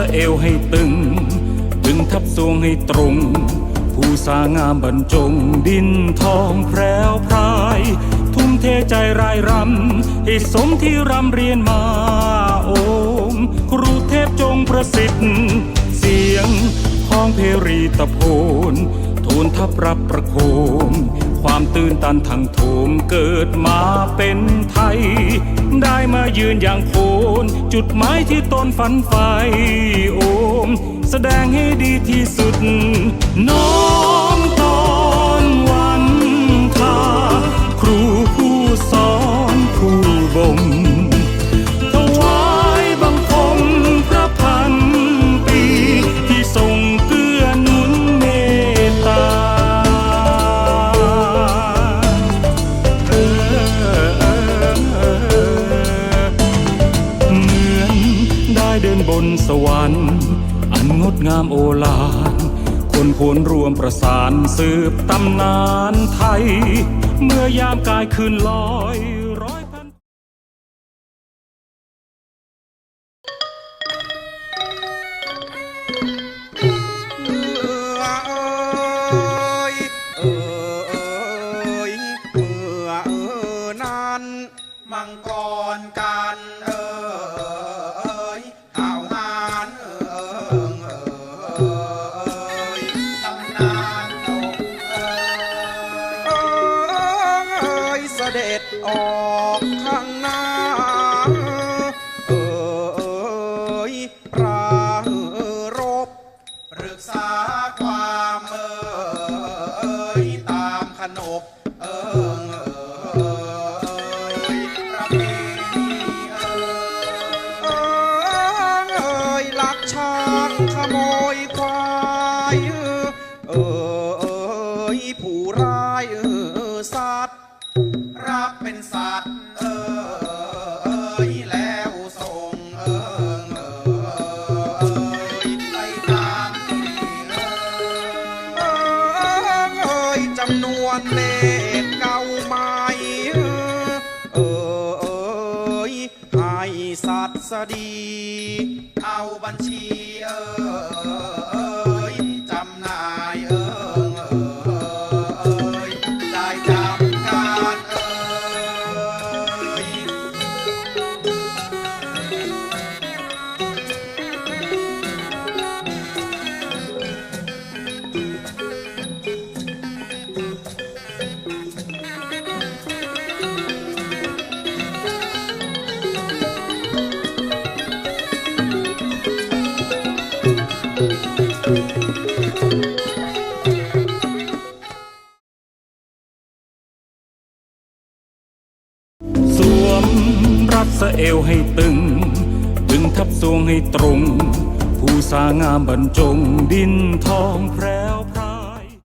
ะเอวให้ตึง ดึงทับทรวงให้ตรง ผู้สางามบรรจงดินทองแพรวพราย ทุ่มเทใจรายรำให้สมที่รำเรียนมาโอมครูเทพจงประสิทธิ์ เสียงของเพรีตะโพน ทูลทับรับประโคม ความตื่นตันทางโถมเกิดมาเป็นไทย ได้มายืนอย่างโคนจุดหมายที่ตนฝันใฝ่โอม แสดงให้ดีที่สุดน้อง สวรรค์ อันงดงามโอฬารคนคนรวมประสานสืบตำนานไทย เมื่อยามกายคืนลอย ออกข้างหน้า เออเอยปรารบปรึกษาความเอ่ยตามขนบเอ่ยประเพณีเอ่ยลักช้างขโมยควายเอ่ยผู้ร้ายเอ่ยสัตว์ จำนวนเลขเก่าใหม่เอ่ยให้สัตว์สดี เอาบัญชีเออ รัดสะเอวให้ตึง ดึงทับทรวงให้ตรง ผู้สางามบรรจงดินทองแพร